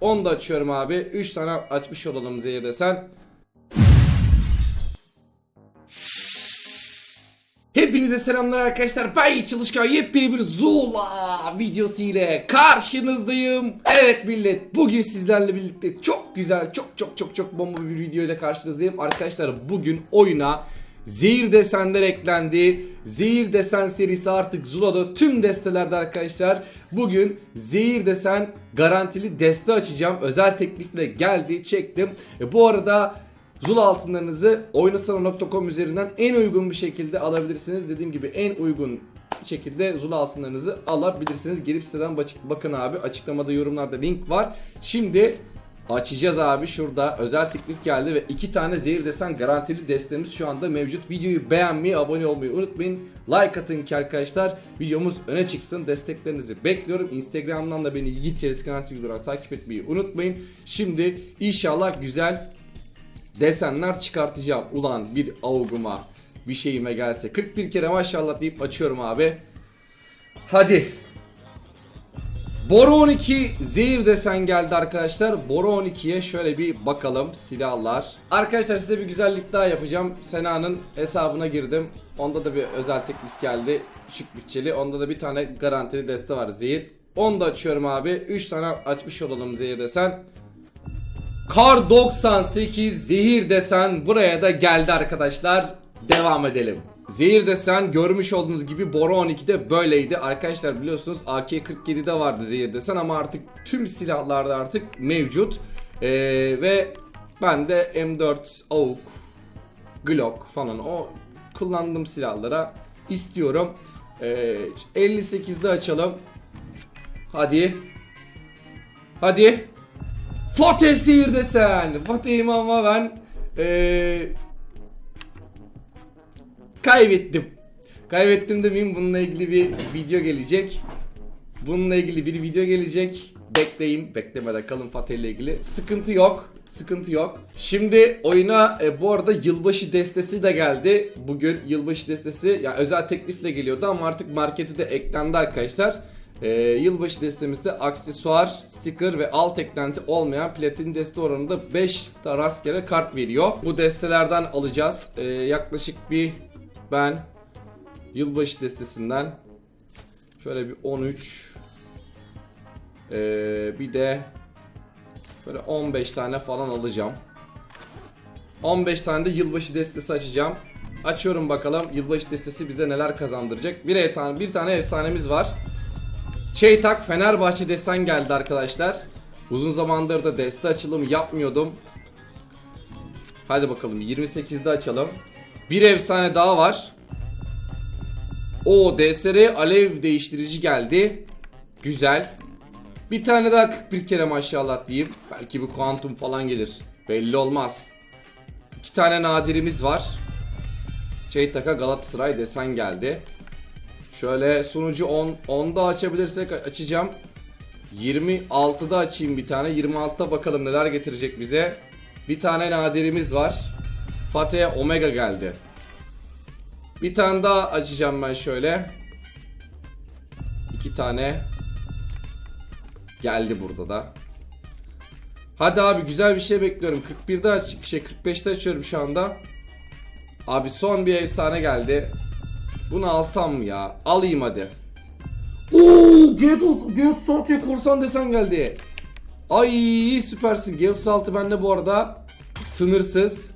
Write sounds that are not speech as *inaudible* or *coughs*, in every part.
Onu da açıyorum abi. 3 tane açmış olalım zehir desen. Hepinize selamlar arkadaşlar. Ben Çalışkan yepyeni bir Zula videosu ile karşınızdayım. Evet millet bugün sizlerle birlikte çok güzel çok çok çok çok bomba bir video ile karşınızdayım. Arkadaşlar bugün oyuna Zehir desenler eklendi. Zehir desen serisi artık Zula'da tüm destelerde arkadaşlar. Bugün zehir desen garantili deste açacağım. Özel teklifle geldi çektim. E, bu arada Zula altınlarınızı oynasana.com üzerinden en uygun bir şekilde alabilirsiniz. Dediğim gibi en uygun şekilde Zula altınlarınızı alabilirsiniz. Gelip siteden bak- bakın abi. Açıklamada yorumlarda link var. Şimdi açacağız abi şurada özel teklif geldi ve iki tane zehir desen garantili destemiz şu anda mevcut. Videoyu beğenmeyi, abone olmayı unutmayın. Like atın ki arkadaşlar videomuz öne çıksın. Desteklerinizi bekliyorum. Instagram'dan da beni Yiğit Çelis Garanti olarak takip etmeyi unutmayın. Şimdi inşallah güzel desenler çıkartacağım. Ulan bir avguma bir şeyime gelse 41 kere maşallah deyip açıyorum abi. Hadi. Boru 12 zehir desen geldi arkadaşlar. Boru 12'ye şöyle bir bakalım silahlar. Arkadaşlar size bir güzellik daha yapacağım. Sena'nın hesabına girdim. Onda da bir özel teklif geldi. Küçük bütçeli. Onda da bir tane garantili deste var zehir. Onu da açıyorum abi. 3 tane açmış olalım zehir desen. Kar 98 zehir desen buraya da geldi arkadaşlar. Devam edelim. Zehir desen görmüş olduğunuz gibi Bora 12'de böyleydi. Arkadaşlar biliyorsunuz AK-47'de vardı zehir desen ama artık tüm silahlarda artık mevcut. Ee, ve ben de M4 AUK Glock falan o kullandığım silahlara istiyorum. Ee, 58'de açalım. Hadi. Hadi. Fatih Sihir desen. Fatih İmam'a ben eee kaybettim. Kaybettim demeyeyim bununla ilgili bir video gelecek. Bununla ilgili bir video gelecek. Bekleyin. Beklemede kalın Fatih ile ilgili. Sıkıntı yok. Sıkıntı yok. Şimdi oyuna e, bu arada yılbaşı destesi de geldi. Bugün yılbaşı destesi yani özel teklifle geliyordu ama artık markete de eklendi arkadaşlar. Ee, yılbaşı destemizde aksesuar, sticker ve alt eklenti olmayan platin deste oranında 5 da rastgele kart veriyor. Bu destelerden alacağız. Ee, yaklaşık bir ben yılbaşı destesinden şöyle bir 13 ee, bir de böyle 15 tane falan alacağım. 15 tane de yılbaşı destesi açacağım. Açıyorum bakalım yılbaşı destesi bize neler kazandıracak. Bir tane bir tane efsanemiz var. Çeytak Fenerbahçe desen geldi arkadaşlar. Uzun zamandır da deste açılımı yapmıyordum. Hadi bakalım 28'de açalım. Bir efsane daha var. O DSR alev değiştirici geldi. Güzel. Bir tane daha 41 kere maşallah diyeyim. Belki bir kuantum falan gelir. Belli olmaz. İki tane nadirimiz var. Çeytak'a Galatasaray desen geldi. Şöyle sunucu 10 10'da açabilirsek açacağım. 26'da açayım bir tane. 26'da bakalım neler getirecek bize. Bir tane nadirimiz var. Fatih'e Omega geldi. Bir tane daha açacağım ben şöyle. İki tane geldi burada da. Hadi abi güzel bir şey bekliyorum. 41'de aç şey 45'te açıyorum şu anda. Abi son bir efsane geldi. Bunu alsam ya? Alayım hadi. Oo, G36'ya korsan desen geldi. Ay süpersin. G36 bende bu arada sınırsız.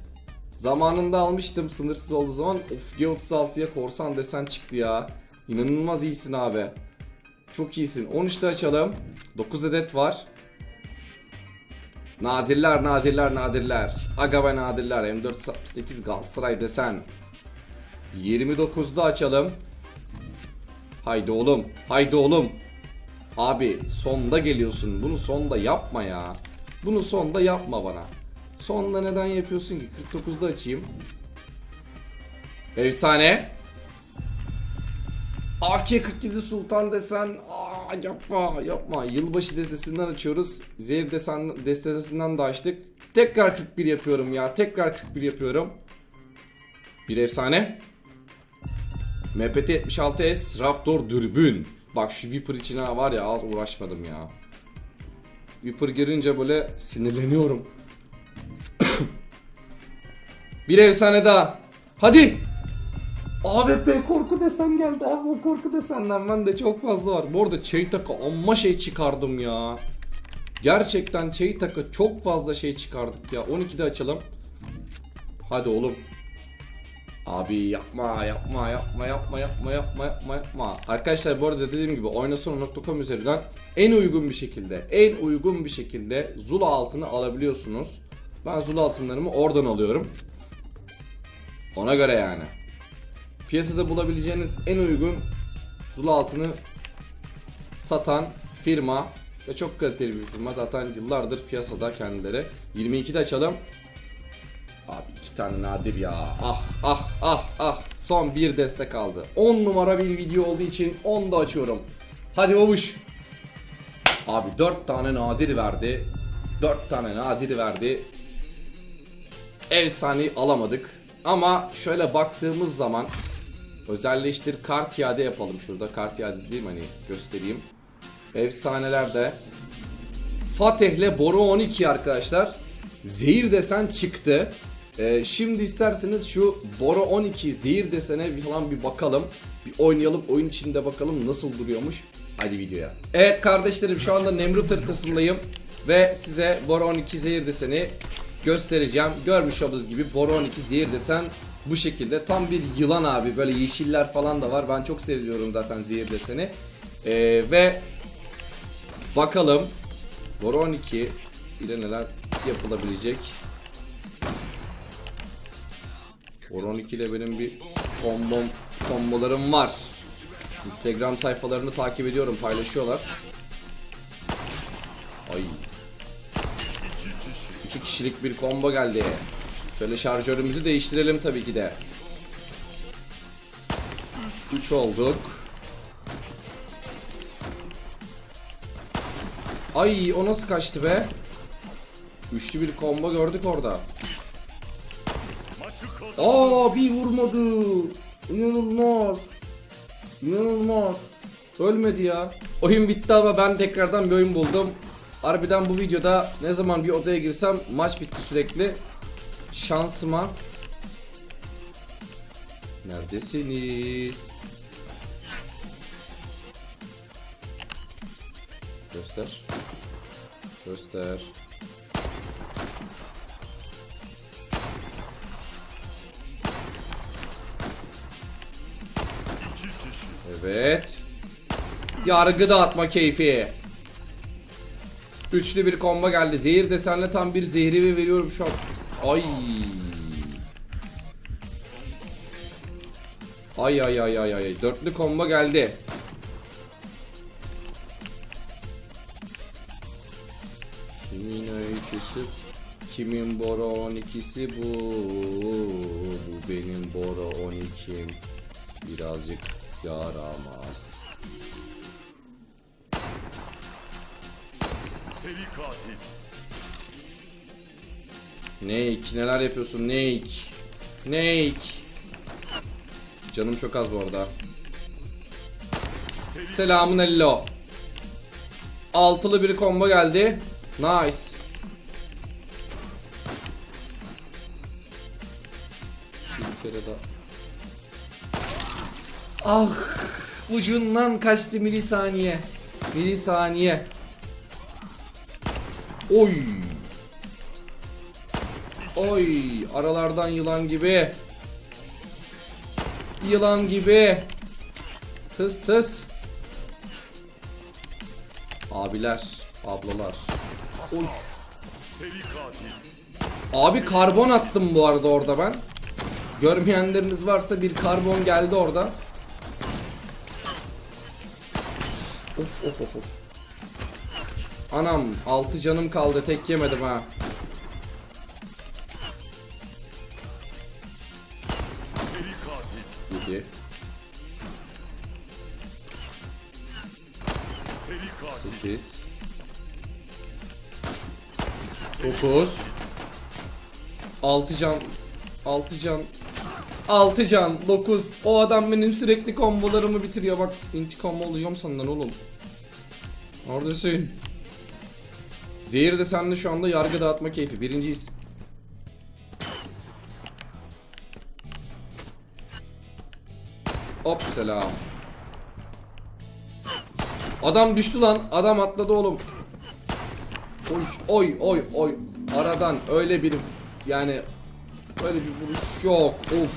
Zamanında almıştım sınırsız olduğu zaman. Of G36'ya korsan desen çıktı ya. İnanılmaz iyisin abi. Çok iyisin. 13'te açalım. 9 adet var. Nadirler, nadirler, nadirler. Aga be nadirler. M468 Galatasaray desen. 29'da açalım. Haydi oğlum. Haydi oğlum. Abi sonda geliyorsun. Bunu sonda yapma ya. Bunu sonda yapma bana. Sonda neden yapıyorsun ki? 49'da açayım. Efsane. AK-47 Sultan desen Aa, yapma yapma yılbaşı destesinden açıyoruz Zehir desen destesinden de açtık Tekrar 41 yapıyorum ya tekrar 41 yapıyorum Bir efsane MPT 76S Raptor dürbün. Bak şu Viper için ha var ya uğraşmadım ya. Viper girince böyle sinirleniyorum. *coughs* bir efsane daha. Hadi. AWP korku desen geldi abi o korku desenden bende çok fazla var. Bu arada Çeytak'a amma şey çıkardım ya. Gerçekten Çeytak'a çok fazla şey çıkardık ya. 12'de açalım. Hadi oğlum. Abi yapma yapma yapma yapma yapma yapma yapma yapma. Arkadaşlar bu arada dediğim gibi oynasonu.com üzerinden en uygun bir şekilde en uygun bir şekilde Zula altını alabiliyorsunuz. Ben Zula altınlarımı oradan alıyorum. Ona göre yani. Piyasada bulabileceğiniz en uygun Zula altını satan firma ve çok kaliteli bir firma. Zaten yıllardır piyasada kendileri. 22'de açalım. Abi iki tane nadir ya. Ah ah ah ah. Son bir destek kaldı. 10 numara bir video olduğu için 10 da açıyorum. Hadi babuş. Abi 4 tane nadir verdi. 4 tane nadir verdi. Efsaneyi alamadık. Ama şöyle baktığımız zaman özelleştir kart iade yapalım şurada. Kart iade değil hani göstereyim. Efsanelerde Fatih'le Boru 12 arkadaşlar. Zehir desen çıktı. Ee, şimdi isterseniz şu Bora 12 zehir desene falan bir bakalım. Bir oynayalım oyun içinde bakalım nasıl duruyormuş. Hadi videoya. Evet kardeşlerim şu anda Nemrut haritasındayım. Ve size Bora 12 zehir deseni göstereceğim. Görmüş olduğunuz gibi Bora 12 zehir desen bu şekilde. Tam bir yılan abi böyle yeşiller falan da var. Ben çok seviyorum zaten zehir deseni. Ee, ve bakalım Bora 12 ile neler yapılabilecek. Bora 12 ile benim bir kombom, kombolarım var. Instagram sayfalarını takip ediyorum paylaşıyorlar. Kişilik bir combo geldi. Şöyle şarjörümüzü değiştirelim tabii ki de. 3 olduk. Ay o nasıl kaçtı be? Üçlü bir combo gördük orada. Aa bir vurmadı. İnanılmaz. İnanılmaz. Ölmedi ya. Oyun bitti ama ben tekrardan bir oyun buldum. Harbiden bu videoda ne zaman bir odaya girsem maç bitti sürekli. Şansıma. Neredesiniz? Göster. Göster. Evet. Yargı dağıtma keyfi. Üçlü bir komba geldi. Zehir desenle tam bir zehri veriyorum şu an. Ay. Ay ay ay ay ay. Dörtlü komba geldi. Kimin öyküsü? Kimin Bora 12'si bu? Bu benim Bora 12'm. Birazcık yaramaz. Seri katil. Nake neler yapıyorsun Nake? Nake. Canım çok az bu arada. Seri Selamun hello. Altılı bir combo geldi. Nice. Bir kere daha. Ah ucundan kaçtı milisaniye. Milisaniye. Oy. Oy aralardan yılan gibi. Yılan gibi. Tıs tıs. Abiler, ablalar. Oy. Abi karbon attım bu arada orada ben. Görmeyenleriniz varsa bir karbon geldi orada. Of of of of. Anam 6 canım kaldı tek yemedim ha. Seri katil. 7 Seri katil. 8 9 6 can 6 can 6 can 9 O adam benim sürekli kombolarımı bitiriyor bak intikam olacağım senden oğlum Neredesin? Zehir de sende şu anda yargı dağıtma keyfi. Birinciyiz. Hop selam. Adam düştü lan. Adam atladı oğlum. Oy oy oy oy. Aradan öyle bir yani öyle bir vuruş yok. Of.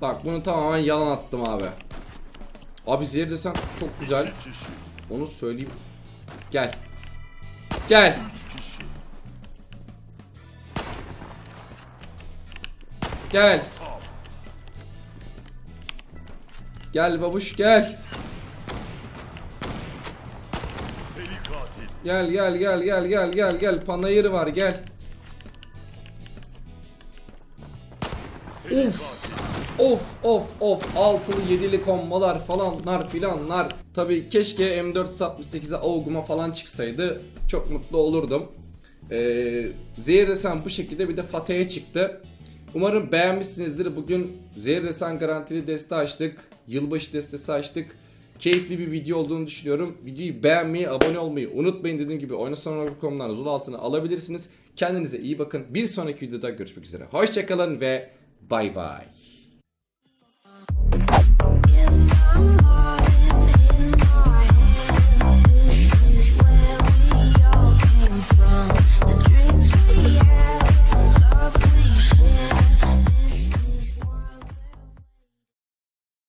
Bak bunu tamamen yalan attım abi. Abi zehir desen çok güzel. Onu söyleyeyim. Gel. Gel. Gel. Gel babuş gel. Gel gel gel gel gel gel gel. Panayır var gel. Uf. Of of of altılı yedili kombolar falanlar filanlar. Tabi keşke M468'e Augum'a falan çıksaydı çok mutlu olurdum. Ee, Zehir Desen bu şekilde bir de Fatih'e çıktı. Umarım beğenmişsinizdir. Bugün Zehir Desen garantili deste açtık. Yılbaşı destesi açtık. Keyifli bir video olduğunu düşünüyorum. Videoyu beğenmeyi, abone olmayı unutmayın. Dediğim gibi oynasonora.com'dan zul altına alabilirsiniz. Kendinize iyi bakın. Bir sonraki videoda görüşmek üzere. Hoşçakalın ve bay bay.